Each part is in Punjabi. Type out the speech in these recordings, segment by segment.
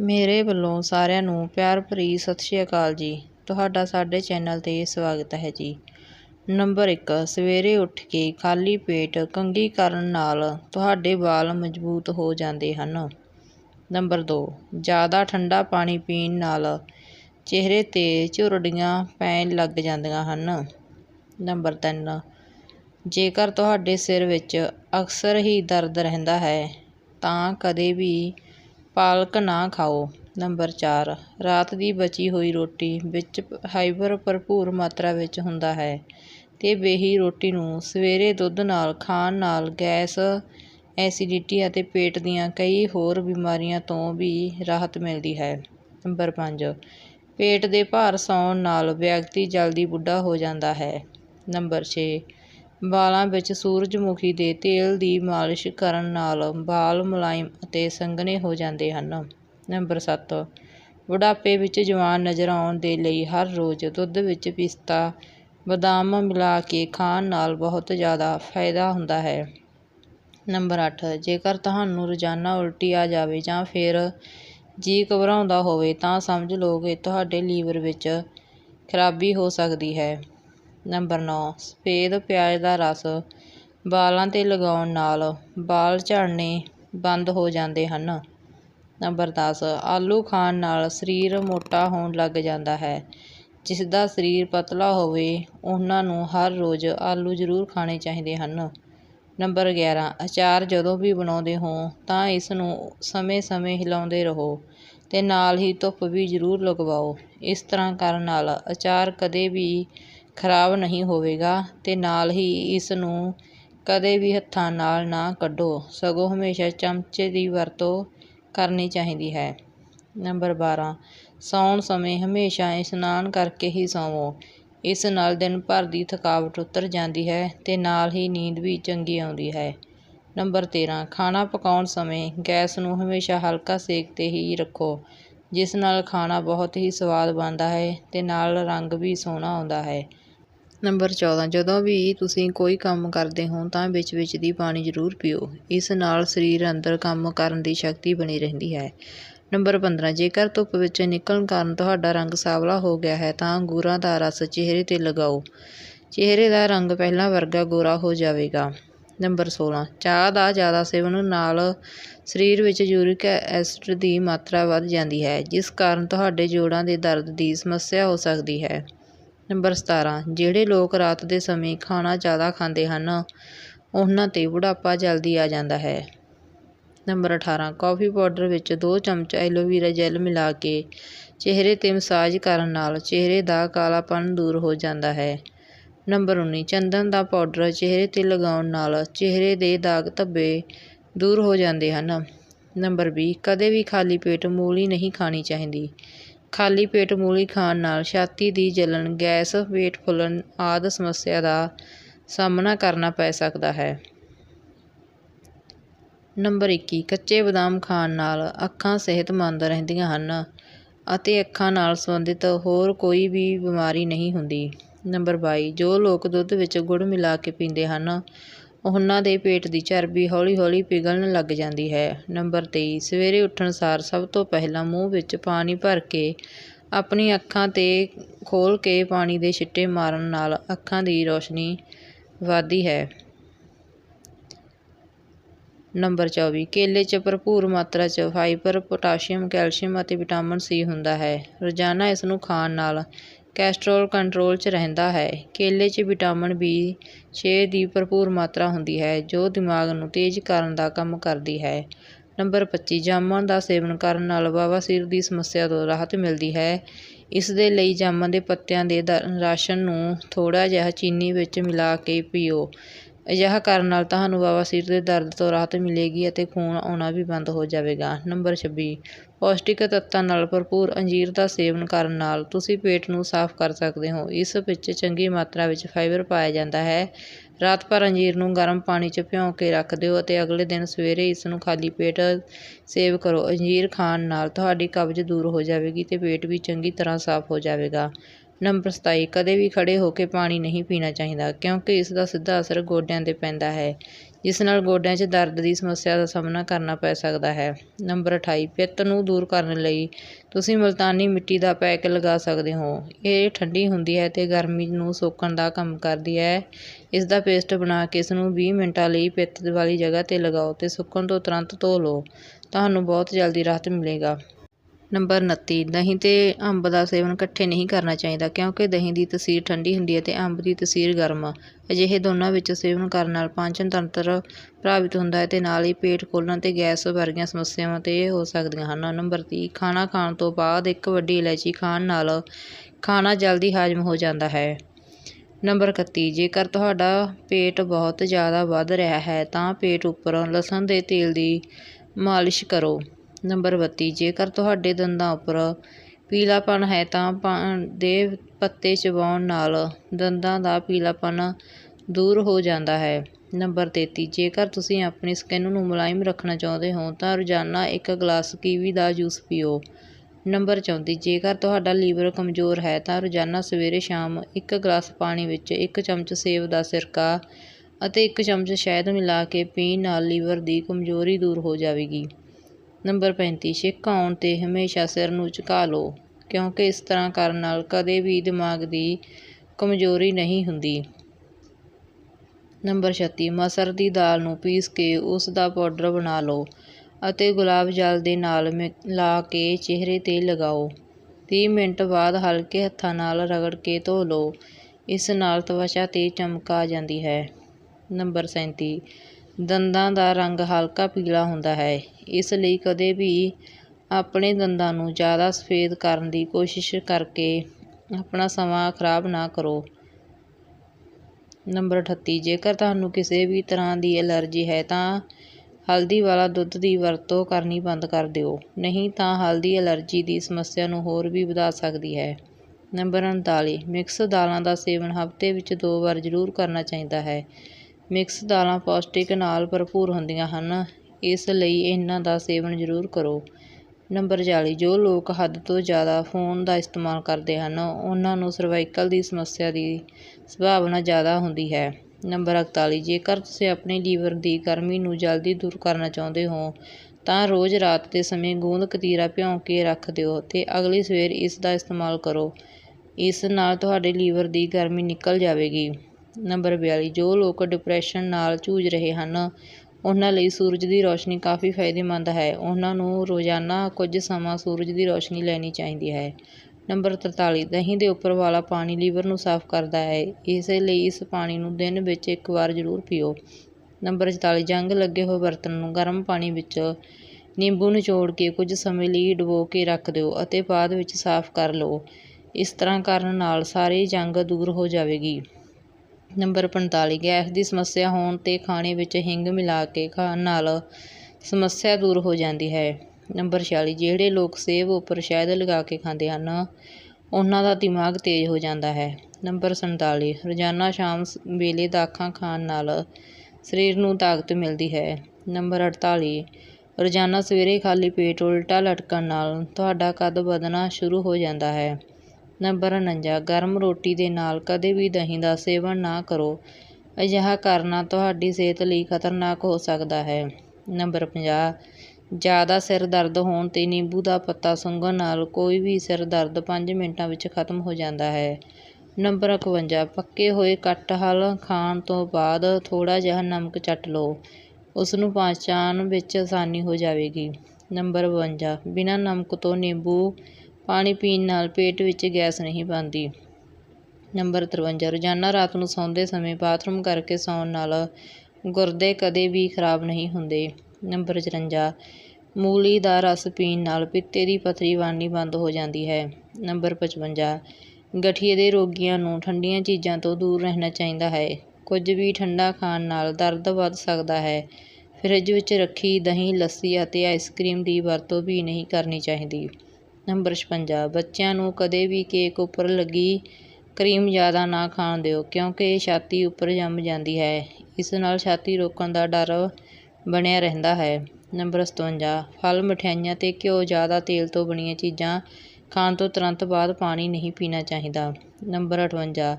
ਮੇਰੇ ਵੱਲੋਂ ਸਾਰਿਆਂ ਨੂੰ ਪਿਆਰ ਭਰੀ ਸਤਿ ਸ਼੍ਰੀ ਅਕਾਲ ਜੀ। ਤੁਹਾਡਾ ਸਾਡੇ ਚੈਨਲ 'ਤੇ ਸਵਾਗਤ ਹੈ ਜੀ। ਨੰਬਰ ਇੱਕ, ਸਵੇਰੇ ਉੱਠ ਕੇ ਖਾਲੀ ਪੇਟ ਕੰਘੀ ਕਰਨ ਨਾਲ ਤੁਹਾਡੇ ਵਾਲ ਮਜ਼ਬੂਤ ਹੋ ਜਾਂਦੇ ਹਨ। ਨੰਬਰ ਦੋ, ਜ਼ਿਆਦਾ ਠੰਡਾ ਪਾਣੀ ਪੀਣ ਨਾਲ ਚਿਹਰੇ 'ਤੇ ਝੁਰੜੀਆਂ ਪੈਣ ਲੱਗ ਜਾਂਦੀਆਂ ਹਨ। ਨੰਬਰ ਤਿੰਨ, ਜੇਕਰ ਤੁਹਾਡੇ ਸਿਰ ਵਿੱਚ ਅਕਸਰ ਹੀ ਦਰਦ ਰਹਿੰਦਾ ਹੈ, ਤਾਂ ਕਦੇ ਵੀ ਪਾਲਕ ਨਾ ਖਾਓ। ਨੰਬਰ ਚਾਰ, ਰਾਤ ਦੀ ਬਚੀ ਹੋਈ ਰੋਟੀ ਵਿੱਚ ਫਾਈਬਰ ਭਰਪੂਰ ਮਾਤਰਾ ਵਿੱਚ ਹੁੰਦਾ ਹੈ ਅਤੇ ਬੇਹੀ ਰੋਟੀ ਨੂੰ ਸਵੇਰੇ ਦੁੱਧ ਨਾਲ ਖਾਣ ਨਾਲ ਗੈਸ, ਐਸੀਡਿਟੀ ਅਤੇ ਪੇਟ ਦੀਆਂ ਕਈ ਹੋਰ ਬਿਮਾਰੀਆਂ ਤੋਂ ਵੀ ਰਾਹਤ ਮਿਲਦੀ ਹੈ। ਨੰਬਰ ਪੰਜ, ਪੇਟ ਦੇ ਭਾਰ ਸੌਣ ਨਾਲ ਵਿਅਕਤੀ ਜਲਦੀ ਬੁੱਢਾ ਹੋ ਜਾਂਦਾ ਹੈ। ਨੰਬਰ ਛੇ ਵਾਲਾਂ ਵਿੱਚ ਸੂਰਜਮੁਖੀ ਦੇ ਤੇਲ ਦੀ ਮਾਲਿਸ਼ ਕਰਨ ਨਾਲ ਵਾਲ ਮੁਲਾਇਮ ਅਤੇ ਸੰਘਣੇ ਹੋ ਜਾਂਦੇ ਹਨ। ਨੰਬਰ ਸੱਤ, ਬੁਢਾਪੇ ਵਿੱਚ ਜਵਾਨ ਨਜ਼ਰ ਆਉਣ ਦੇ ਲਈ ਹਰ ਰੋਜ਼ ਦੁੱਧ ਵਿੱਚ ਪਿਸਤਾ, ਬਦਾਮ ਮਿਲਾ ਕੇ ਖਾਣ ਨਾਲ ਬਹੁਤ ਜ਼ਿਆਦਾ ਫਾਇਦਾ ਹੁੰਦਾ ਹੈ। ਨੰਬਰ ਅੱਠ, ਜੇਕਰ ਤੁਹਾਨੂੰ ਰੋਜ਼ਾਨਾ ਉਲਟੀ ਆ ਜਾਵੇ ਜਾਂ ਫਿਰ ਜੀ ਘਬਰਾਉਂਦਾ ਹੋਵੇ ਤਾਂ ਸਮਝ ਲਓ ਕਿ ਤੁਹਾਡੇ ਲੀਵਰ ਵਿੱਚ ਖਰਾਬੀ ਹੋ ਸਕਦੀ ਹੈ। ਨੰਬਰ ਨੌ, ਸਫੇਦ ਪਿਆਜ਼ ਦਾ ਰਸ। ਵਾਲਾਂ 'ਤੇ ਲਗਾਉਣ ਨਾਲ ਵਾਲ ਝੜਨੇ ਬੰਦ ਹੋ ਜਾਂਦੇ ਹਨ। ਨੰਬਰ ਦਸ, ਆਲੂ ਖਾਣ ਨਾਲ ਸਰੀਰ ਮੋਟਾ ਹੋਣ ਲੱਗ ਜਾਂਦਾ ਹੈ। ਜਿਸ ਦਾ ਸਰੀਰ ਪਤਲਾ ਹੋਵੇ, ਉਹਨਾਂ ਨੂੰ ਹਰ ਰੋਜ਼ ਆਲੂ ਜ਼ਰੂਰ ਖਾਣੇ ਚਾਹੀਦੇ ਹਨ। ਨੰਬਰ ਗਿਆਰਾਂ, ਅਚਾਰ ਜਦੋਂ ਵੀ ਬਣਾਉਂਦੇ ਹੋ, ਤਾਂ ਇਸ ਨੂੰ ਸਮੇਂ-ਸਮੇਂ ਹਿਲਾਉਂਦੇ ਰਹੋ ਅਤੇ ਨਾਲ ਹੀ ਧੁੱਪ ਵੀ ਜ਼ਰੂਰ ਲਗਵਾਓ। ਇਸ ਤਰ੍ਹਾਂ ਕਰਨ ਨਾਲ ਅਚਾਰ ਕਦੇ ਵੀ ਖਰਾਬ ਨਹੀਂ ਹੋਵੇਗਾ ਅਤੇ ਨਾਲ ਹੀ ਇਸ ਨੂੰ ਕਦੇ ਵੀ ਹੱਥਾਂ ਨਾਲ ਨਾ ਕੱਢੋ। ਸਗੋਂ ਹਮੇਸ਼ਾ ਚਮਚੇ ਦੀ ਵਰਤੋਂ ਕਰਨੀ ਚਾਹੀਦੀ ਹੈ। ਨੰਬਰ ਬਾਰ੍ਹਾਂ ਸੌਣ ਸਮੇਂ ਹਮੇਸ਼ਾ ਇਸ਼ਨਾਨ ਕਰਕੇ ਹੀ ਸੌਵੋ। ਇਸ ਨਾਲ ਦਿਨ ਭਰ ਦੀ ਥਕਾਵਟ ਉਤਰ ਜਾਂਦੀ ਹੈ ਅਤੇ ਨਾਲ ਹੀ ਨੀਂਦ ਵੀ ਚੰਗੀ ਆਉਂਦੀ ਹੈ। ਨੰਬਰ ਤੇਰ੍ਹਾਂ ਖਾਣਾ ਪਕਾਉਣ ਸਮੇਂ ਗੈਸ ਨੂੰ ਹਮੇਸ਼ਾ ਹਲਕਾ ਸੇਕ 'ਤੇ ਹੀ ਰੱਖੋ, ਜਿਸ ਨਾਲ ਖਾਣਾ ਬਹੁਤ ਹੀ ਸਵਾਦ ਬਣਦਾ ਹੈ ਅਤੇ ਨਾਲ ਰੰਗ ਵੀ ਸੋਹਣਾ ਆਉਂਦਾ ਹੈ। ਨੰਬਰ ਚੌਦਾਂ, ਜਦੋਂ ਵੀ ਤੁਸੀਂ ਕੋਈ ਕੰਮ ਕਰਦੇ ਹੋ ਤਾਂ ਵਿੱਚ ਵਿੱਚ ਦੀ ਪਾਣੀ ਜ਼ਰੂਰ ਪੀਓ। ਇਸ ਨਾਲ ਸਰੀਰ ਅੰਦਰ ਕੰਮ ਕਰਨ ਦੀ ਸ਼ਕਤੀ ਬਣੀ ਰਹਿੰਦੀ ਹੈ। ਨੰਬਰ ਪੰਦਰਾਂ, ਜੇਕਰ ਧੁੱਪ ਵਿੱਚ ਨਿਕਲਣ ਕਾਰਨ ਤੁਹਾਡਾ ਰੰਗ ਸਾਵਲਾ ਹੋ ਗਿਆ ਹੈ ਤਾਂ ਅੰਗੂਰਾਂ ਦਾ ਰਸ ਚਿਹਰੇ 'ਤੇ ਲਗਾਓ। ਚਿਹਰੇ ਦਾ ਰੰਗ ਪਹਿਲਾਂ ਵਰਗਾ ਗੋਰਾ ਹੋ ਜਾਵੇਗਾ। ਨੰਬਰ ਸੋਲ੍ਹਾਂ ਚਾਹ ਦਾ ਜ਼ਿਆਦਾ ਸੇਵਨ ਨਾਲ ਸਰੀਰ ਵਿੱਚ ਯੂਰਿਕ ਐਸਿਡ ਦੀ ਮਾਤਰਾ ਵੱਧ ਜਾਂਦੀ ਹੈ, ਜਿਸ ਕਾਰਨ ਤੁਹਾਡੇ ਜੋੜਾਂ ਦੇ ਦਰਦ ਦੀ ਸਮੱਸਿਆ ਹੋ ਸਕਦੀ ਹੈ। ਨੰਬਰ ਸਤਾਰਾਂ, ਜਿਹੜੇ ਲੋਕ ਰਾਤ ਦੇ ਸਮੇਂ ਖਾਣਾ ਜ਼ਿਆਦਾ ਖਾਂਦੇ ਹਨ, ਉਹਨਾਂ 'ਤੇ ਬੁਢਾਪਾ ਜਲਦੀ ਆ ਜਾਂਦਾ ਹੈ। ਨੰਬਰ ਅਠਾਰਾਂ, ਕੌਫੀ ਪਾਊਡਰ ਵਿੱਚ ਦੋ ਚਮਚ ਐਲੋਵੀਰਾ ਜੈੱਲ ਮਿਲਾ ਕੇ ਚਿਹਰੇ 'ਤੇ ਮਸਾਜ ਕਰਨ ਨਾਲ ਚਿਹਰੇ ਦਾ ਕਾਲਾਪਨ ਦੂਰ ਹੋ ਜਾਂਦਾ ਹੈ। ਨੰਬਰ ਉੱਨੀ, ਚੰਦਨ ਦਾ ਪਾਊਡਰ ਚਿਹਰੇ 'ਤੇ ਲਗਾਉਣ ਨਾਲ ਚਿਹਰੇ ਦੇ ਦਾਗ ਧੱਬੇ ਦੂਰ ਹੋ ਜਾਂਦੇ ਹਨ। ਨੰਬਰ ਵੀਹ, ਕਦੇ ਵੀ ਖਾਲੀ ਪੇਟ ਮੂਲੀ ਨਹੀਂ ਖਾਣੀ ਚਾਹੀਦੀ। ਖਾਲੀ ਪੇਟ ਮੂਲੀ ਖਾਣ ਨਾਲ ਛਾਤੀ ਦੀ ਜਲਣ, ਗੈਸ, ਪੇਟ ਫੁੱਲਣ ਆਦਿ ਸਮੱਸਿਆ ਦਾ ਸਾਹਮਣਾ ਕਰਨਾ ਪੈ ਸਕਦਾ ਹੈ। ਨੰਬਰ ਇੱਕੀ, ਕੱਚੇ ਬਦਾਮ ਖਾਣ ਨਾਲ ਅੱਖਾਂ ਸਿਹਤਮੰਦ ਰਹਿੰਦੀਆਂ ਹਨ ਅਤੇ ਅੱਖਾਂ ਨਾਲ ਸੰਬੰਧਿਤ ਹੋਰ ਕੋਈ ਵੀ ਬਿਮਾਰੀ ਨਹੀਂ ਹੁੰਦੀ। ਨੰਬਰ ਬਾਈ, ਜੋ ਲੋਕ ਦੁੱਧ ਵਿੱਚ ਗੁੜ ਮਿਲਾ ਕੇ ਪੀਂਦੇ ਹਨ ਉਹਨਾਂ ਦੇ ਪੇਟ ਦੀ ਚਰਬੀ ਹੌਲੀ ਹੌਲੀ ਪਿਘਲਣ ਲੱਗ ਜਾਂਦੀ ਹੈ। ਨੰਬਰ ਤੇਈ, ਸਵੇਰੇ ਉੱਠਣ ਸਾਰ ਸਭ ਤੋਂ ਪਹਿਲਾਂ ਮੂੰਹ ਵਿੱਚ ਪਾਣੀ ਭਰ ਕੇ ਆਪਣੀ ਅੱਖਾਂ 'ਤੇ ਖੋਲ੍ਹ ਕੇ ਪਾਣੀ ਦੇ ਛਿੱਟੇ ਮਾਰਨ ਨਾਲ ਅੱਖਾਂ ਦੀ ਰੌਸ਼ਨੀ ਵੱਧਦੀ ਹੈ। ਨੰਬਰ ਚੌਵੀ, ਕੇਲੇ 'ਚ ਭਰਪੂਰ ਮਾਤਰਾ 'ਚ ਫਾਈਬਰ, ਪੋਟਾਸ਼ੀਅਮ, ਕੈਲਸ਼ੀਅਮ ਅਤੇ ਵਿਟਾਮਿਨ ਸੀ ਹੁੰਦਾ ਹੈ। ਰੋਜ਼ਾਨਾ ਇਸ ਨੂੰ ਖਾਣ ਨਾਲ ਕੈਸਟਰੋਲ ਕੰਟਰੋਲ 'ਚ ਰਹਿੰਦਾ ਹੈ। ਕੇਲੇ 'ਚ ਵਿਟਾਮਿਨ ਬੀ ਛੇ ਦੀ ਭਰਪੂਰ ਮਾਤਰਾ ਹੁੰਦੀ ਹੈ, ਜੋ ਦਿਮਾਗ ਨੂੰ ਤੇਜ਼ ਕਰਨ ਦਾ ਕੰਮ ਕਰਦੀ ਹੈ। ਨੰਬਰ ਪੱਚੀ, ਜਾਮਣ ਦਾ ਸੇਵਨ ਕਰਨ ਨਾਲ ਬਵਾਸੀਰ ਦੀ ਸਮੱਸਿਆ ਤੋਂ ਰਾਹਤ ਮਿਲਦੀ ਹੈ। ਇਸ ਦੇ ਲਈ ਜਾਮਣ ਦੇ ਪੱਤਿਆਂ ਦੇ ਦ, ਰਾਸ਼ਨ ਨੂੰ ਥੋੜ੍ਹਾ ਜਿਹਾ ਚੀਨੀ ਵਿੱਚ ਮਿਲਾ ਕੇ ਪੀਓ। ਅਜਿਹਾ ਕਰਨ ਨਾਲ ਤੁਹਾਨੂੰ ਬਵਾਸੀਰ ਦੇ ਦਰਦ ਤੋਂ ਰਾਹਤ ਮਿਲੇਗੀ ਅਤੇ ਖੂਨ ਆਉਣਾ ਵੀ ਬੰਦ ਹੋ ਜਾਵੇਗਾ। ਨੰਬਰ ਛੱਬੀ, ਪੌਸ਼ਟਿਕ ਤੱਤਾਂ ਨਾਲ ਭਰਪੂਰ ਅੰਜੀਰ ਦਾ ਸੇਵਨ ਕਰਨ ਨਾਲ ਤੁਸੀਂ ਪੇਟ ਨੂੰ ਸਾਫ਼ ਕਰ ਸਕਦੇ ਹੋ। ਇਸ ਵਿੱਚ ਚੰਗੀ ਮਾਤਰਾ ਵਿੱਚ ਫਾਈਬਰ ਪਾਇਆ ਜਾਂਦਾ ਹੈ। ਰਾਤ ਭਰ ਅੰਜੀਰ ਨੂੰ ਗਰਮ ਪਾਣੀ 'ਚ ਭਿਓਂ ਕੇ ਰੱਖ ਦਿਓ ਅਤੇ ਅਗਲੇ ਦਿਨ ਸਵੇਰੇ ਇਸ ਨੂੰ ਖਾਲੀ ਪੇਟ ਸੇਵ ਕਰੋ। ਅੰਜੀਰ ਖਾਣ ਨਾਲ ਤੁਹਾਡੀ ਕਬਜ਼ ਦੂਰ ਹੋ ਜਾਵੇਗੀ ਅਤੇ ਪੇਟ ਵੀ ਚੰਗੀ ਤਰ੍ਹਾਂ ਸਾਫ਼ ਹੋ ਜਾਵੇਗਾ। ਨੰਬਰ ਸਤਾਈ, ਕਦੇ ਵੀ ਖੜ੍ਹੇ ਹੋ ਕੇ ਪਾਣੀ ਨਹੀਂ ਪੀਣਾ ਚਾਹੀਦਾ, ਕਿਉਂਕਿ ਇਸ ਦਾ ਸਿੱਧਾ ਅਸਰ ਗੋਡਿਆਂ 'ਤੇ ਪੈਂਦਾ ਹੈ, ਜਿਸ ਨਾਲ ਗੋਡਿਆਂ 'ਚ ਦਰਦ ਦੀ ਸਮੱਸਿਆ ਦਾ ਸਾਹਮਣਾ ਕਰਨਾ ਪੈ ਸਕਦਾ ਹੈ। ਨੰਬਰ 28 ਪਿੱਤ ਨੂੰ ਦੂਰ ਕਰਨ ਲਈ ਤੁਸੀਂ ਮੁਲਤਾਨੀ ਮਿੱਟੀ ਦਾ ਪੈਕ ਲਗਾ ਸਕਦੇ ਹੋ। ਇਹ ਠੰਡੀ ਹੁੰਦੀ ਹੈ ਤੇ ਗਰਮੀ ਨੂੰ ਸੋਕਣ ਦਾ ਕੰਮ ਕਰਦੀ ਹੈ। ਇਸ ਦਾ ਪੇਸਟ ਬਣਾ ਕੇ ਇਸ ਨੂੰ 20 ਮਿੰਟਾਂ ਲਈ ਪਿੱਤ ਵਾਲੀ ਜਗ੍ਹਾ ਤੇ ਲਗਾਓ ਤੇ ਸੁੱਕਣ ਤੋਂ ਤੁਰੰਤ ਧੋ ਲਓ। ਤੁਹਾਨੂੰ ਬਹੁਤ ਜਲਦੀ ਰਾਹਤ ਮਿਲੇਗਾ। ਨੰਬਰ 29 ਦਹੀਂ ਤੇ ਅੰਬ ਦਾ ਸੇਵਨ ਇਕੱਠੇ ਨਹੀਂ ਕਰਨਾ ਚਾਹੀਦਾ ਕਿਉਂਕਿ ਦਹੀਂ ਦੀ ਤਸੀਰ ਠੰਡੀ ਹੁੰਦੀ ਹੈ ਤੇ ਅੰਬ ਦੀ ਤਸੀਰ ਗਰਮ ਅਜਿਹੇ ਦੋਨਾਂ ਵਿੱਚ ਸੇਵਨ ਕਰਨ ਨਾਲ ਪਾਚਨ ਤੰਤਰ ਪ੍ਰਭਾਵਿਤ ਹੁੰਦਾ ਹੈ ਤੇ ਨਾਲ ਹੀ ਪੇਟ ਖੋਲ੍ਹਣ ਤੇ ਗੈਸ ਵਰਗੀਆਂ ਸਮੱਸਿਆਵਾਂ ਤੇ ਹੋ ਸਕਦੀਆਂ ਹਨ। ਨੰਬਰ 30 ਖਾਣਾ ਖਾਣ ਤੋਂ ਬਾਅਦ ਇੱਕ ਵੱਡੀ ਇਲਾਇਚੀ ਖਾਣ ਨਾਲ ਖਾਣਾ ਜਲਦੀ ਹਾਜ਼ਮ ਹੋ ਜਾਂਦਾ ਹੈ। ਨੰਬਰ 31 ਜੇਕਰ ਤੁਹਾਡਾ ਪੇਟ ਬਹੁਤ ਜ਼ਿਆਦਾ ਵੱਧ ਰਿਹਾ ਹੈ ਤਾਂ ਪੇਟ ਉੱਪਰ ਲਸਣ ਦੇ ਤੇਲ ਦੀ ਮਾਲਿਸ਼ ਕਰੋ। ਨੰਬਰ 32 ਜੇਕਰ ਤੁਹਾਡੇ ਦੰਦਾਂ ਉੱਪਰ ਪੀਲਾਪਣ ਹੈ ਤਾਂ ਪਾਨ ਦੇ ਪੱਤੇ ਚਬਾਉਣ ਨਾਲ ਦੰਦਾਂ ਦਾ ਪੀਲਾਪਣ ਦੂਰ ਹੋ ਜਾਂਦਾ ਹੈ। ਨੰਬਰ 33 ਜੇਕਰ ਤੁਸੀਂ ਆਪਣੀ ਸਕਿਨ ਨੂੰ ਮੁਲਾਇਮ ਰੱਖਣਾ ਚਾਹੁੰਦੇ ਹੋ ਤਾਂ ਰੋਜ਼ਾਨਾ ਇੱਕ ਗਲਾਸ ਕੀਵੀ ਦਾ ਜੂਸ ਪੀਓ। ਨੰਬਰ 34 ਜੇਕਰ ਤੁਹਾਡਾ ਲੀਵਰ ਕਮਜ਼ੋਰ ਹੈ ਤਾਂ ਰੋਜ਼ਾਨਾ ਸਵੇਰੇ ਸ਼ਾਮ ਇੱਕ ਗਲਾਸ ਪਾਣੀ ਵਿੱਚ ਇੱਕ ਚਮਚ ਸੇਬ ਦਾ ਸਿਰਕਾ ਅਤੇ ਇੱਕ ਚਮਚ ਸ਼ਹਿਦ ਮਿਲਾ ਕੇ ਪੀਣ ਨਾਲ ਲੀਵਰ ਦੀ ਕਮਜ਼ੋਰੀ ਦੂਰ ਹੋ ਜਾਵੇਗੀ। ਨੰਬਰ 35 ਛਿੱਕ ਆਉਣ 'ਤੇ ਹਮੇਸ਼ਾ ਸਿਰ ਨੂੰ ਝੁਕਾ ਲਓ, ਕਿਉਂਕਿ ਇਸ ਤਰ੍ਹਾਂ ਕਰਨ ਨਾਲ ਕਦੇ ਵੀ ਦਿਮਾਗ ਦੀ ਕਮਜ਼ੋਰੀ ਨਹੀਂ ਹੁੰਦੀ। ਨੰਬਰ 36 ਮਸਰ ਦੀ ਦਾਲ ਨੂੰ ਪੀਸ ਕੇ ਉਸ ਦਾ ਪਾਊਡਰ ਬਣਾ ਲਓ ਅਤੇ ਗੁਲਾਬ ਜਲ ਦੇ ਨਾਲ ਮਿਲਾ ਕੇ ਚਿਹਰੇ 'ਤੇ ਲਗਾਓ। 30 ਮਿੰਟ ਬਾਅਦ ਹਲਕੇ ਹੱਥਾਂ ਨਾਲ ਰਗੜ ਕੇ ਧੋ ਲਓ। ਇਸ ਨਾਲ ਤਵਚਾ 'ਤੇ ਚਮਕ ਆ ਜਾਂਦੀ ਹੈ। ਨੰਬਰ 37 ਦੰਦਾਂ ਦਾ ਰੰਗ ਹਲਕਾ ਪੀਲਾ ਹੁੰਦਾ ਹੈ। ਇਸ ਲਈ ਕਦੇ ਵੀ ਆਪਣੇ ਦੰਦਾਂ ਨੂੰ ਜ਼ਿਆਦਾ ਸਫੇਦ ਕਰਨ ਦੀ ਕੋਸ਼ਿਸ਼ ਕਰਕੇ ਆਪਣਾ ਸਮਾਂ ਖਰਾਬ ਨਾ ਕਰੋ। ਨੰਬਰ 38 ਜੇਕਰ ਤੁਹਾਨੂੰ ਕਿਸੇ ਵੀ ਤਰ੍ਹਾਂ ਦੀ ਐਲਰਜੀ ਹੈ ਤਾਂ ਹਲਦੀ ਵਾਲਾ ਦੁੱਧ ਦੀ ਵਰਤੋਂ ਕਰਨੀ ਬੰਦ ਕਰ ਦਿਓ। ਨਹੀਂ ਤਾਂ ਹਲਦੀ ਐਲਰਜੀ ਦੀ ਸਮੱਸਿਆ ਨੂੰ ਹੋਰ ਵੀ ਵਧਾ ਸਕਦੀ ਹੈ। ਨੰਬਰ 39 ਮਿਕਸ ਦਾਲਾਂ ਦਾ ਸੇਵਨ ਹਫ਼ਤੇ ਵਿੱਚ ਦੋ ਵਾਰ ਜ਼ਰੂਰ ਕਰਨਾ ਚਾਹੀਦਾ ਹੈ। ਮਿਕਸ ਦਾਲਾਂ ਪੌਸ਼ਟਿਕ ਨਾਲ ਭਰਪੂਰ ਹੁੰਦੀਆਂ ਹਨ। ਇਸ ਲਈ ਇਹਨਾਂ ਦਾ ਸੇਵਨ ਜ਼ਰੂਰ ਕਰੋ। ਨੰਬਰ 40 ਜੋ ਲੋਕ ਹੱਦ ਤੋਂ ਜ਼ਿਆਦਾ ਫੋਨ ਦਾ ਇਸਤੇਮਾਲ ਕਰਦੇ ਹਨ, ਉਹਨਾਂ ਨੂੰ ਸਰਵਾਈਕਲ ਦੀ ਸਮੱਸਿਆ ਦੀ ਸੰਭਾਵਨਾ ਜ਼ਿਆਦਾ ਹੁੰਦੀ ਹੈ। ਨੰਬਰ 41 ਜੇਕਰ ਤੁਸੀਂ ਆਪਣੀ ਲੀਵਰ ਦੀ ਗਰਮੀ ਨੂੰ ਜਲਦੀ ਦੂਰ ਕਰਨਾ ਚਾਹੁੰਦੇ ਹੋ, ਤਾਂ ਰੋਜ਼ ਰਾਤ ਦੇ ਸਮੇਂ ਗੂੰਦ ਕਤੀਰਾ ਭਿਉਂ ਕੇ ਰੱਖ ਦਿਓ ਤੇ ਅਗਲੀ ਸਵੇਰ ਇਸ ਦਾ ਇਸਤੇਮਾਲ ਕਰੋ। ਇਸ ਨਾਲ ਤੁਹਾਡੇ ਲੀਵਰ ਦੀ ਗਰਮੀ ਨਿਕਲ ਜਾਵੇਗੀ। ਨੰਬਰ 42 ਜੋ ਲੋਕ ਡਿਪਰੈਸ਼ਨ ਨਾਲ ਜੂਝ ਰਹੇ ਹਨ, ਉਹਨਾਂ ਲਈ ਸੂਰਜ ਦੀ ਰੌਸ਼ਨੀ ਕਾਫੀ ਫਾਇਦੇਮੰਦ ਹੈ। ਉਹਨਾਂ ਨੂੰ ਰੋਜ਼ਾਨਾ ਕੁਝ ਸਮਾਂ ਸੂਰਜ ਦੀ ਰੌਸ਼ਨੀ ਲੈਣੀ ਚਾਹੀਦੀ ਹੈ। ਨੰਬਰ 43 ਦਹੀਂ ਦੇ ਉੱਪਰ ਵਾਲਾ ਪਾਣੀ ਲੀਵਰ ਨੂੰ ਸਾਫ਼ ਕਰਦਾ ਹੈ। ਇਸੇ ਲਈ ਇਸ ਪਾਣੀ ਨੂੰ ਦਿਨ ਵਿੱਚ ਇੱਕ ਵਾਰ ਜ਼ਰੂਰ ਪੀਓ। ਨੰਬਰ 44 ਜੰਗ ਲੱਗੇ ਹੋਏ ਬਰਤਨ ਨੂੰ ਗਰਮ ਪਾਣੀ ਵਿੱਚ ਨਿੰਬੂ ਨਿਚੋੜ ਕੇ ਕੁਝ ਸਮੇਂ ਲਈ ਡੁਬੋ ਕੇ ਰੱਖ ਦਿਓ ਅਤੇ ਬਾਅਦ ਵਿੱਚ ਸਾਫ਼ ਕਰ ਲਓ। ਇਸ ਤਰ੍ਹਾਂ ਕਰਨ ਨਾਲ ਸਾਰੀ ਜੰਗ ਦੂਰ ਹੋ ਜਾਵੇਗੀ। ਨੰਬਰ 45 ਗੈਸ ਦੀ ਸਮੱਸਿਆ ਹੋਣ 'ਤੇ ਖਾਣੇ ਵਿੱਚ ਹਿੰਗ ਮਿਲਾ ਕੇ ਖਾਣ ਨਾਲ ਸਮੱਸਿਆ ਦੂਰ ਹੋ ਜਾਂਦੀ ਹੈ। ਨੰਬਰ 46 ਜਿਹੜੇ ਲੋਕ ਸੇਬ ਉੱਪਰ ਸ਼ਹਿਦ ਲਗਾ ਕੇ ਖਾਂਦੇ ਹਨ, ਉਹਨਾਂ ਦਾ ਦਿਮਾਗ ਤੇਜ਼ ਹੋ ਜਾਂਦਾ ਹੈ। ਨੰਬਰ 47 ਰੋਜ਼ਾਨਾ ਸ਼ਾਮ ਵੇਲੇ ਦਾਖਾਂ ਖਾਣ ਨਾਲ ਸਰੀਰ ਨੂੰ ਤਾਕਤ ਮਿਲਦੀ ਹੈ। ਨੰਬਰ 48 ਰੋਜ਼ਾਨਾ ਸਵੇਰੇ ਖਾਲੀ ਪੇਟ ਉਲਟਾ ਲਟਕਣ ਨਾਲ ਤੁਹਾਡਾ ਕੱਦ ਵਧਣਾ ਸ਼ੁਰੂ ਹੋ ਜਾਂਦਾ ਹੈ। ਨੰਬਰ 49 ਗਰਮ ਰੋਟੀ ਦੇ ਨਾਲ ਕਦੇ ਵੀ ਦਹੀਂ ਦਾ ਸੇਵਨ ਨਾ ਕਰੋ। ਅਜਿਹਾ ਕਰਨਾ ਤੁਹਾਡੀ ਸਿਹਤ ਲਈ ਖਤਰਨਾਕ ਹੋ ਸਕਦਾ ਹੈ। ਨੰਬਰ 50 ਜ਼ਿਆਦਾ ਸਿਰ ਦਰਦ ਹੋਣ 'ਤੇ ਨਿੰਬੂ ਦਾ ਪੱਤਾ ਸੁੰਘਣ ਨਾਲ ਕੋਈ ਵੀ ਸਿਰ ਦਰਦ 5 ਮਿੰਟਾਂ ਵਿੱਚ ਖਤਮ ਹੋ ਜਾਂਦਾ ਹੈ। ਨੰਬਰ 51 ਪੱਕੇ ਹੋਏ ਕਟਹਲ ਖਾਣ ਤੋਂ ਬਾਅਦ ਥੋੜ੍ਹਾ ਜਿਹਾ ਨਮਕ ਚੱਟ ਲਓ। ਉਸ ਨੂੰ ਪਚਾਉਣ ਵਿੱਚ ਆਸਾਨੀ ਹੋ ਜਾਵੇਗੀ। ਨੰਬਰ 52 ਬਿਨਾਂ ਨਮਕ ਤੋਂ ਨਿੰਬੂ ਪਾਣੀ ਪੀਣ ਨਾਲ ਪੇਟ ਵਿੱਚ ਗੈਸ ਨਹੀਂ ਬਣਦੀ। ਨੰਬਰ 53 ਰੋਜ਼ਾਨਾ ਰਾਤ ਨੂੰ ਸੌਂਦੇ ਸਮੇਂ ਬਾਥਰੂਮ ਕਰਕੇ ਸੌਣ ਨਾਲ ਗੁਰਦੇ ਕਦੇ ਵੀ ਖਰਾਬ ਨਹੀਂ ਹੁੰਦੇ। ਨੰਬਰ 54 ਮੂਲੀ ਦਾ ਰਸ ਪੀਣ ਨਾਲ ਪਿੱਤੇ ਦੀ ਪਥਰੀ ਬਣਨੀ ਬੰਦ ਹੋ ਜਾਂਦੀ ਹੈ। ਨੰਬਰ 55 ਗਠੀਏ ਦੇ ਰੋਗੀਆਂ ਨੂੰ ਠੰਡੀਆਂ ਚੀਜ਼ਾਂ ਤੋਂ ਦੂਰ ਰਹਿਣਾ ਚਾਹੀਦਾ ਹੈ। ਕੁਝ ਵੀ ਠੰਡਾ ਖਾਣ ਨਾਲ ਦਰਦ ਵੱਧ ਸਕਦਾ ਹੈ। ਫਰਿੱਜ ਵਿੱਚ ਰੱਖੀ ਦਹੀਂ, ਲੱਸੀ ਅਤੇ ਆਈਸਕ੍ਰੀਮ ਦੀ ਵਰਤੋਂ ਵੀ ਨਹੀਂ ਕਰਨੀ ਚਾਹੀਦੀ। ਨੰਬਰ 56 ਬੱਚਿਆਂ ਨੂੰ ਕਦੇ ਵੀ ਕੇਕ ਉੱਪਰ ਲੱਗੀ ਕਰੀਮ ਜ਼ਿਆਦਾ ਨਾ ਖਾਣ ਦਿਓ, ਕਿਉਂਕਿ ਇਹ ਛਾਤੀ ਉੱਪਰ ਜੰਮ ਜਾਂਦੀ ਹੈ। ਇਸ ਨਾਲ ਛਾਤੀ ਰੋਕਣ ਦਾ ਡਰ ਬਣਿਆ ਰਹਿੰਦਾ ਹੈ। ਨੰਬਰ 57 ਫਲ, ਮਠਿਆਈਆਂ ਅਤੇ ਘਿਓ ਜ਼ਿਆਦਾ ਤੇਲ ਤੋਂ ਬਣੀਆਂ ਚੀਜ਼ਾਂ ਖਾਣ ਤੋਂ ਤੁਰੰਤ ਬਾਅਦ ਪਾਣੀ ਨਹੀਂ ਪੀਣਾ ਚਾਹੀਦਾ। ਨੰਬਰ 58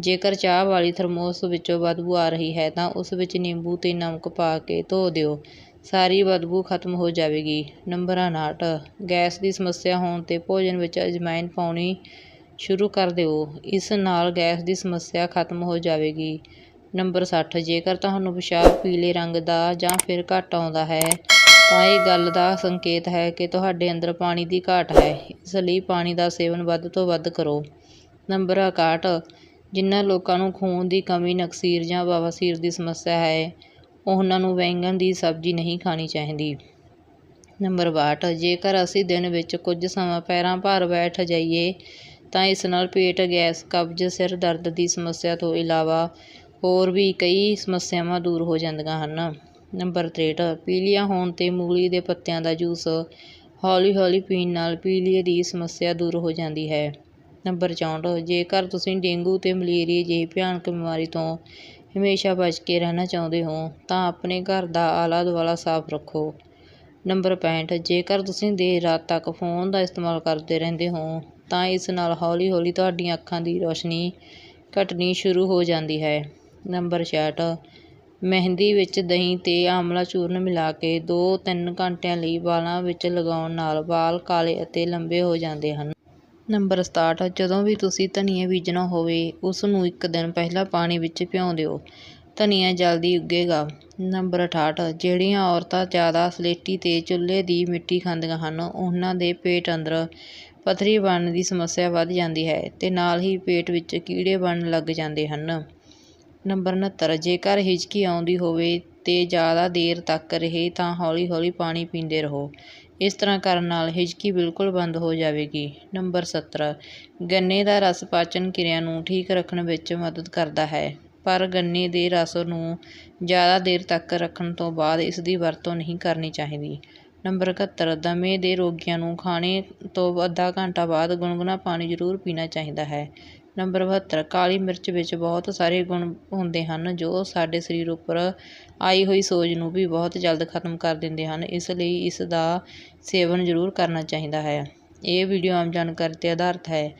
ਜੇਕਰ ਚਾਹ ਵਾਲੀ ਥਰਮੋਸ ਵਿੱਚੋਂ ਬਦਬੂ ਆ ਰਹੀ ਹੈ ਤਾਂ ਉਸ ਵਿੱਚ ਨਿੰਬੂ ਅਤੇ ਨਮਕ ਪਾ ਕੇ ਧੋ ਦਿਓ। ਸਾਰੀ ਬਦਬੂ ਖਤਮ ਹੋ ਜਾਵੇਗੀ। ਨੰਬਰ 59 ਗੈਸ ਦੀ ਸਮੱਸਿਆ ਹੋਣ ਤੇ ਭੋਜਨ ਵਿੱਚ ਅਜਵਾਇਣ ਪਾਉਣੀ ਸ਼ੁਰੂ ਕਰ ਦਿਓ। ਇਸ ਨਾਲ ਗੈਸ ਦੀ ਸਮੱਸਿਆ ਖਤਮ ਹੋ ਜਾਵੇਗੀ। ਨੰਬਰ 60 ਜੇਕਰ ਤੁਹਾਨੂੰ ਪਿਸ਼ਾਬ ਪੀਲੇ ਰੰਗ ਦਾ ਜਾਂ ਫਿਰ ਘੱਟ ਆਉਂਦਾ ਹੈ, ਤਾਂ ਇਹ ਗੱਲ ਦਾ ਸੰਕੇਤ ਹੈ ਕਿ ਤੁਹਾਡੇ ਅੰਦਰ ਪਾਣੀ ਦੀ ਘਾਟ ਹੈ। ਇਸ ਲਈ ਪਾਣੀ ਦਾ ਸੇਵਨ ਵੱਧ ਤੋਂ ਵੱਧ ਕਰੋ। ਨੰਬਰ 61 ਜਿਨ੍ਹਾਂ ਲੋਕਾਂ ਨੂੰ ਖੂਨ ਦੀ ਕਮੀ, ਨਕਸੀਰ ਜਾਂ ਬਵਾਸੀਰ ਦੀ ਸਮੱਸਿਆ ਹੈ ਉਹਨਾਂ ਨੂੰ ਬੈਂਗਣ ਦੀ ਸਬਜ਼ੀ ਨਹੀਂ ਖਾਣੀ ਚਾਹੀਦੀ। ਨੰਬਰ 62 ਜੇਕਰ ਅਸੀਂ ਦਿਨ ਵਿੱਚ ਕੁਝ ਸਮਾਂ ਪੈਰਾਂ ਭਾਰ ਬੈਠ ਜਾਈਏ, ਤਾਂ ਇਸ ਨਾਲ ਪੇਟ, ਗੈਸ, ਕਬਜ਼, ਸਿਰ ਦਰਦ ਦੀ ਸਮੱਸਿਆ ਤੋਂ ਇਲਾਵਾ ਹੋਰ ਵੀ ਕਈ ਸਮੱਸਿਆਵਾਂ ਦੂਰ ਹੋ ਜਾਂਦੀਆਂ ਹਨ। ਨੰਬਰ 63 ਪੀਲੀਆ ਹੋਣ ਤੇ ਮੂਲੀ ਦੇ ਪੱਤਿਆਂ ਦਾ ਜੂਸ ਹੌਲੀ ਹੌਲੀ ਪੀਣ ਨਾਲ ਪੀਲੀਏ ਦੀ ਸਮੱਸਿਆ ਦੂਰ ਹੋ ਜਾਂਦੀ ਹੈ। ਨੰਬਰ 64 ਜੇਕਰ ਤੁਸੀਂ ਡੇਂਗੂ ਤੇ ਮਲੇਰੀਆ ਜਿਹੀ ਭਿਆਨਕ ਬਿਮਾਰੀ ਤੋਂ ਹਮੇਸ਼ਾ ਬਚ ਕੇ ਰਹਿਣਾ ਚਾਹੁੰਦੇ ਹੋ, ਤਾਂ ਆਪਣੇ ਘਰ ਦਾ ਆਲਾ ਦੁਆਲਾ ਸਾਫ਼ ਰੱਖੋ। ਨੰਬਰ 65 ਜੇਕਰ ਤੁਸੀਂ ਦੇਰ ਰਾਤ ਤੱਕ ਫ਼ੋਨ ਦਾ ਇਸਤੇਮਾਲ ਕਰਦੇ ਰਹਿੰਦੇ ਹੋ, ਤਾਂ ਇਸ ਨਾਲ ਹੌਲੀ ਹੌਲੀ ਤੁਹਾਡੀਆਂ ਅੱਖਾਂ ਦੀ ਰੋਸ਼ਨੀ ਘਟਣੀ ਸ਼ੁਰੂ ਹੋ ਜਾਂਦੀ ਹੈ। ਨੰਬਰ 66 ਮਹਿੰਦੀ ਵਿੱਚ ਦਹੀਂ ਤੇ ਆਮਲਾ ਚੂਰਨ ਮਿਲਾ ਕੇ 2-3 ਘੰਟਿਆਂ ਲਈ ਵਾਲਾਂ ਵਿੱਚ ਲਗਾਉਣ ਨਾਲ ਵਾਲ ਕਾਲੇ ਅਤੇ ਲੰਬੇ ਹੋ ਜਾਂਦੇ ਹਨ। ਨੰਬਰ 67 ਜਦੋਂ ਵੀ ਤੁਸੀਂ ਧਨੀਆ ਬੀਜਣਾ ਹੋਵੇ ਉਸ ਨੂੰ ਇੱਕ ਦਿਨ ਪਹਿਲਾਂ ਪਾਣੀ ਵਿੱਚ ਭਿਉਂ ਦਿਓ। ਧਨੀਆ ਜਲਦੀ ਉੱਗੇਗਾ। ਨੰਬਰ 68 ਜਿਹੜੀਆਂ ਔਰਤਾਂ ਜ਼ਿਆਦਾ ਸਲੇਟੀ ਤੇ ਚੁੱਲ੍ਹੇ ਦੀ ਮਿੱਟੀ ਖਾਂਦੀਆਂ ਹਨ, ਉਹਨਾਂ ਦੇ ਪੇਟ ਅੰਦਰ ਪੱਥਰੀ ਬਣਨ ਦੀ ਸਮੱਸਿਆ ਵੱਧ ਜਾਂਦੀ ਹੈ ਤੇ ਨਾਲ ਹੀ ਪੇਟ ਵਿੱਚ ਕੀੜੇ ਬਣਨ ਲੱਗ ਜਾਂਦੇ ਹਨ। ਨੰਬਰ 69 ਜੇਕਰ ਹਿਚਕੀ ਆਉਂਦੀ ਹੋਵੇ ਤੇ ਜ਼ਿਆਦਾ ਦੇਰ ਤੱਕ ਰਹੇ, ਤਾਂ ਹੌਲੀ ਹੌਲੀ ਪਾਣੀ ਪੀਂਦੇ ਰਹੋ। ਇਸ ਤਰ੍ਹਾਂ ਕਰਨ ਨਾਲ ਹਿਚਕੀ ਬਿਲਕੁਲ ਬੰਦ ਹੋ ਜਾਵੇਗੀ। ਨੰਬਰ 17 ਗੰਨੇ ਦਾ ਰਸ ਪਾਚਨ ਕਿਰਿਆ ਨੂੰ ਠੀਕ ਰੱਖਣ ਵਿੱਚ ਮਦਦ ਕਰਦਾ ਹੈ, ਪਰ ਗੰਨੇ ਦੇ ਰਸ ਨੂੰ ਜ਼ਿਆਦਾ ਦੇਰ ਤੱਕ ਰੱਖਣ ਤੋਂ ਬਾਅਦ ਇਸ ਦੀ ਵਰਤੋਂ ਨਹੀਂ ਕਰਨੀ ਚਾਹੀਦੀ। ਨੰਬਰ 71 ਦਮੇ ਦੇ ਰੋਗੀਆਂ ਨੂੰ ਖਾਣੇ ਤੋਂ ਅੱਧਾ ਘੰਟਾ ਬਾਅਦ ਗੁਨਗੁਣਾ ਪਾਣੀ ਜ਼ਰੂਰ ਪੀਣਾ ਚਾਹੀਦਾ ਹੈ। ਨੰਬਰ 72 ਕਾਲੀ ਮਿਰਚ ਵਿੱਚ ਬਹੁਤ ਸਾਰੇ ਗੁਣ ਹੁੰਦੇ ਹਨ ਜੋ ਸਾਡੇ ਸਰੀਰ ਉੱਪਰ ਆਈ ਹੋਈ ਸੋਜ ਨੂੰ ਵੀ ਬਹੁਤ ਜਲਦ ਖਤਮ ਕਰ ਦਿੰਦੇ ਹਨ, ਇਸ ਲਈ ਇਸ ਦਾ ਸੇਵਨ ਜ਼ਰੂਰ ਕਰਨਾ ਚਾਹੀਦਾ ਹੈ। ਇਹ ਵੀਡੀਓ ਆਮ ਜਾਣਕਾਰੀ 'ਤੇ ਆਧਾਰਿਤ ਹੈ।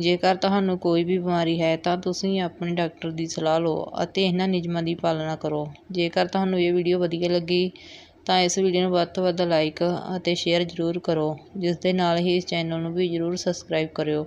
ਜੇਕਰ ਤੁਹਾਨੂੰ ਕੋਈ ਵੀ ਬਿਮਾਰੀ ਹੈ ਤਾਂ ਤੁਸੀਂ ਆਪਣੇ ਡਾਕਟਰ ਦੀ ਸਲਾਹ ਲਓ ਅਤੇ ਇਹਨਾਂ ਨਿਯਮਾਂ ਦੀ ਪਾਲਣਾ ਕਰੋ। ਜੇਕਰ ਤੁਹਾਨੂੰ ਇਹ ਵੀਡੀਓ ਵਧੀਆ ਲੱਗੀ ਤਾਂ ਇਸ ਵੀਡੀਓ ਨੂੰ ਵੱਧ ਤੋਂ ਵੱਧ ਲਾਈਕ ਅਤੇ ਸ਼ੇਅਰ ਜ਼ਰੂਰ ਕਰੋ, ਜਿਸ ਦੇ ਨਾਲ ਹੀ ਇਸ ਚੈਨਲ ਨੂੰ ਵੀ ਜ਼ਰੂਰ ਸਬਸਕ੍ਰਾਈਬ ਕਰਿਓ।